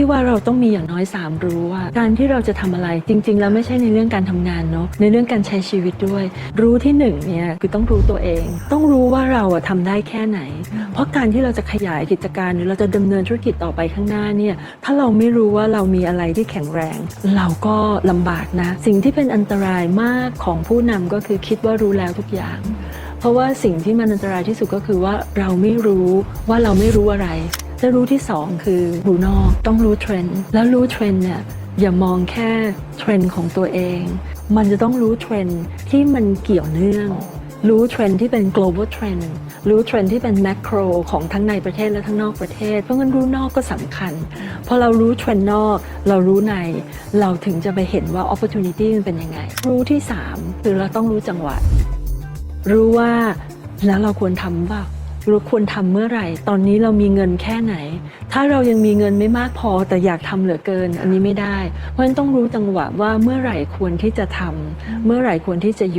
พี่ว่าเราต้องมีอย่างน้อย 3 รู้ว่า การที่เราจะทำอะไรจริง ๆ แล้วไม่ใช่ในเรื่องการทำงานเนาะในเรื่องการใช้ชีวิตด้วย รู้ที่หนึ่งเนี่ยคือต้องรู้ตัวเอง ต้องรู้ว่าเราอะทำได้แค่ไหน เพราะการที่เราจะขยายกิจการหรือเราจะดำเนินธุรกิจต่อไปข้างหน้าเนี่ยถ้าเราไม่รู้ว่าเรามีอะไรที่แข็งแรง เราก็ลำบากนะ สิ่งที่เป็นอันตรายมากของผู้นำก็คือคิดว่ารู้แล้วทุกอย่าง เพราะว่าสิ่งที่มันอันตรายที่สุดก็คือว่าเราไม่รู้ว่าเราไม่รู้อะไร และรู้ที่สองคือรู้นอกต้องรู้เทรนด์แล้วรู้เทรนด์เนี่ยอย่ามองแค่เทรนด์ของตัวเอง มันจะต้องรู้เทรนด์ที่มันเกี่ยวเนื่อง รู้เทรนด์ที่เป็น global trend รู้เทรนด์ที่เป็น macro ของทั้งในประเทศและทั้งนอกประเทศ เพราะงั้นรู้นอกก็สำคัญ พอเรารู้เทรนด์นอก เรารู้ใน เราถึงจะไปเห็นว่า opportunity มันเป็นยังไง รู้ที่สามคือเราต้องรู้จังหวะ รู้ว่าแล้วเราควรทำเปล่า เราควรทำเมื่อไหร่ ตอนนี้เรามีเงินแค่ไหน ถ้าเรายังมีเงินไม่มากพอแต่อยากทำเหลือเกิน อันนี้ไม่ได้ เพราะฉะนั้นต้องรู้จังหวะว่าเมื่อไหร่ควรที่จะทำเมื่อไหร่ควรที่จะ